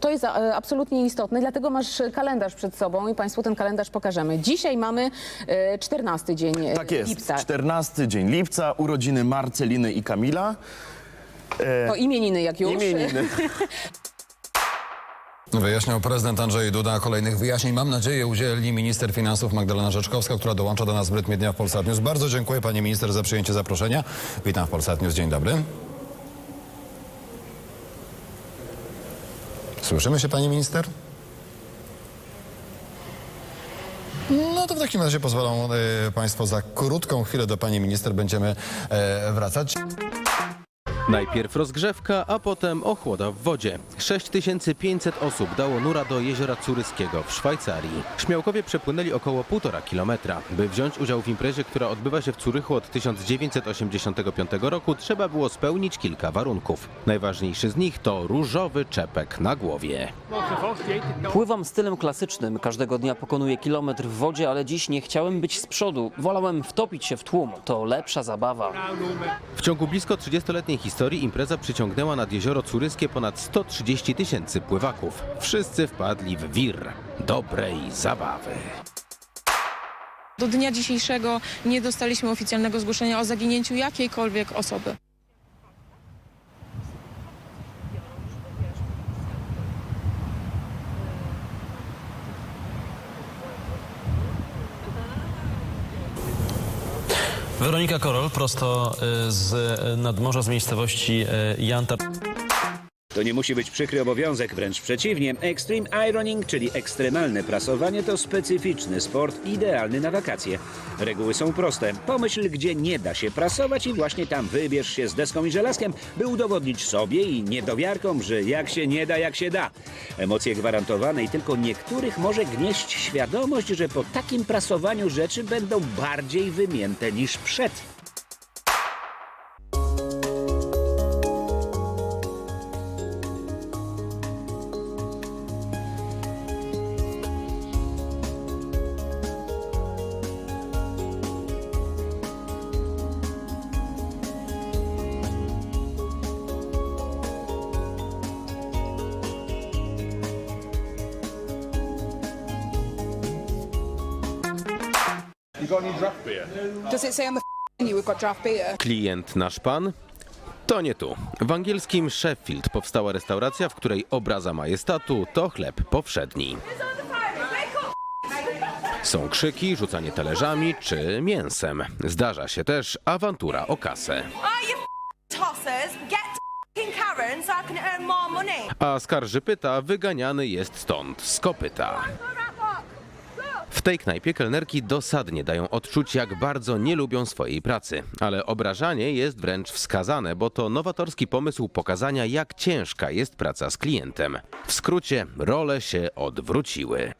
to jest e, absolutnie istotne, dlatego masz kalendarz przed sobą i Państwu ten kalendarz pokażemy. Dzisiaj mamy e, 14 dzień e, Tak jest. lipca. 14 dzień lipca, urodziny Marceliny i Kamila. To imieniny jak już. Imieniny. Wyjaśniał prezydent Andrzej Duda. Kolejnych wyjaśnień, mam nadzieję, udzieli minister finansów Magdalena Rzeczkowska, która dołącza do nas w rytmie dnia w Polsat News. Bardzo dziękuję pani minister za przyjęcie zaproszenia. Witam w Polsat News. Dzień dobry. Słyszymy się pani minister? No to w takim razie pozwolą e, państwo za krótką chwilę do pani minister będziemy e, wracać. Najpierw rozgrzewka, a potem ochłoda w wodzie. 6500 osób dało nura do jeziora Curyskiego w Szwajcarii. Śmiałkowie przepłynęli około 1,5 kilometra. By wziąć udział w imprezie, która odbywa się w Curychu od 1985 roku, trzeba było spełnić kilka warunków. Najważniejszy z nich to różowy czepek na głowie. Pływam stylem klasycznym. Każdego dnia pokonuję kilometr w wodzie, ale dziś nie chciałem być z przodu. Wolałem wtopić się w tłum. To lepsza zabawa. W ciągu blisko 30-letniej historii impreza przyciągnęła nad jezioro Curyskie ponad 130 tysięcy pływaków. Wszyscy wpadli w wir dobrej zabawy. Do dnia dzisiejszego nie dostaliśmy oficjalnego zgłoszenia o zaginięciu jakiejkolwiek osoby. Weronika Korol, prosto y, z y, nadmorza, z miejscowości y, Jantar. To nie musi być przykry obowiązek, wręcz przeciwnie. Extreme ironing, czyli ekstremalne prasowanie, to specyficzny sport idealny na wakacje. Reguły są proste. Pomyśl, gdzie nie da się prasować i właśnie tam wybierz się z deską i żelazkiem, by udowodnić sobie i niedowiarkom, że jak się nie da, jak się da. Emocje gwarantowane i tylko niektórych może gnieść świadomość, że po takim prasowaniu rzeczy będą bardziej wymięte niż przed. Does it say on the menu we've got draft beer? Klient nasz pan? To nie tu. W angielskim Sheffield powstała restauracja, w której obraza majestatu to chleb powszedni. Są krzyki, rzucanie talerzami czy mięsem. Zdarza się też awantura o kasę. A skarżypyta wyganiany jest stąd z kopyta. W tej knajpie kelnerki dosadnie dają odczuć, jak bardzo nie lubią swojej pracy. Ale obrażanie jest wręcz wskazane, bo to nowatorski pomysł pokazania, jak ciężka jest praca z klientem. W skrócie, role się odwróciły.